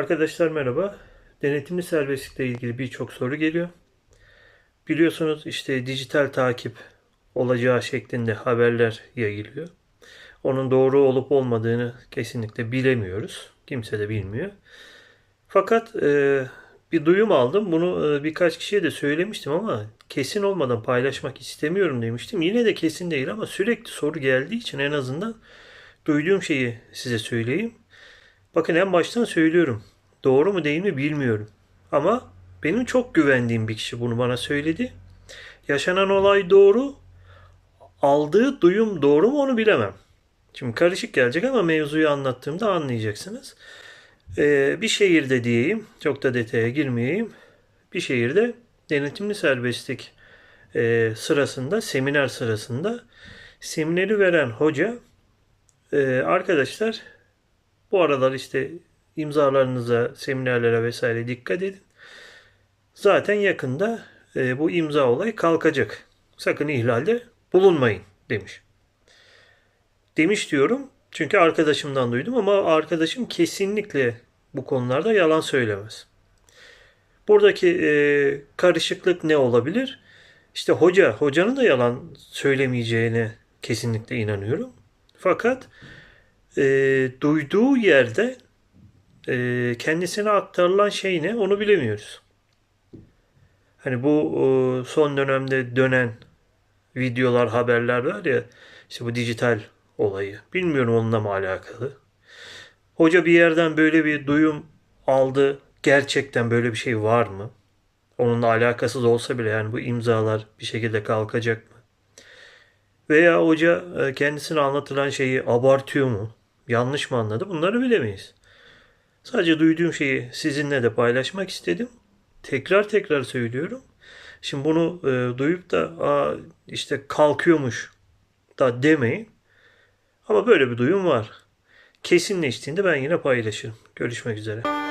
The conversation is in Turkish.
Arkadaşlar merhaba. Denetimli serbestlikle ilgili birçok soru geliyor. Biliyorsunuz işte dijital takip olacağı şeklinde haberler yayılıyor. Onun doğru olup olmadığını kesinlikle bilemiyoruz. Kimse de bilmiyor. Fakat e, bir duyum aldım. Bunu e, birkaç kişiye de söylemiştim ama kesin olmadan paylaşmak istemiyorum demiştim. Yine de kesin değil ama sürekli soru geldiği için en azından duyduğum şeyi size söyleyeyim. Bakın en baştan söylüyorum. Doğru mu değil mi bilmiyorum. Ama benim çok güvendiğim bir kişi bunu bana söyledi. Yaşanan olay doğru. Aldığı duyum doğru mu onu bilemem. Şimdi karışık gelecek ama mevzuyu anlattığımda anlayacaksınız. Ee, bir şehirde diyeyim, çok da detaya girmeyeyim. Bir şehirde denetimli serbestlik e, sırasında, seminer sırasında semineri veren hoca e, arkadaşlar bu aralar işte imzalarınıza, seminerlere vesaire dikkat edin. Zaten yakında e, bu imza olayı kalkacak. Sakın ihlalde bulunmayın demiş. Demiş diyorum çünkü arkadaşımdan duydum ama arkadaşım kesinlikle bu konularda yalan söylemez. Buradaki e, karışıklık ne olabilir? İşte hoca, hocanın da yalan söylemeyeceğine kesinlikle inanıyorum. Fakat e, duyduğu yerde e, kendisine aktarılan şey ne onu bilemiyoruz. Hani bu e, son dönemde dönen videolar, haberler var ya işte bu dijital olayı. Bilmiyorum onunla mı alakalı. Hoca bir yerden böyle bir duyum aldı. Gerçekten böyle bir şey var mı? Onunla alakasız olsa bile yani bu imzalar bir şekilde kalkacak mı? Veya hoca e, kendisine anlatılan şeyi abartıyor mu? Yanlış mı anladı? Bunları bilemeyiz. Sadece duyduğum şeyi sizinle de paylaşmak istedim. Tekrar tekrar söylüyorum. Şimdi bunu e, duyup da Aa, işte kalkıyormuş da demeyin. Ama böyle bir duyum var. Kesinleştiğinde ben yine paylaşırım. Görüşmek üzere.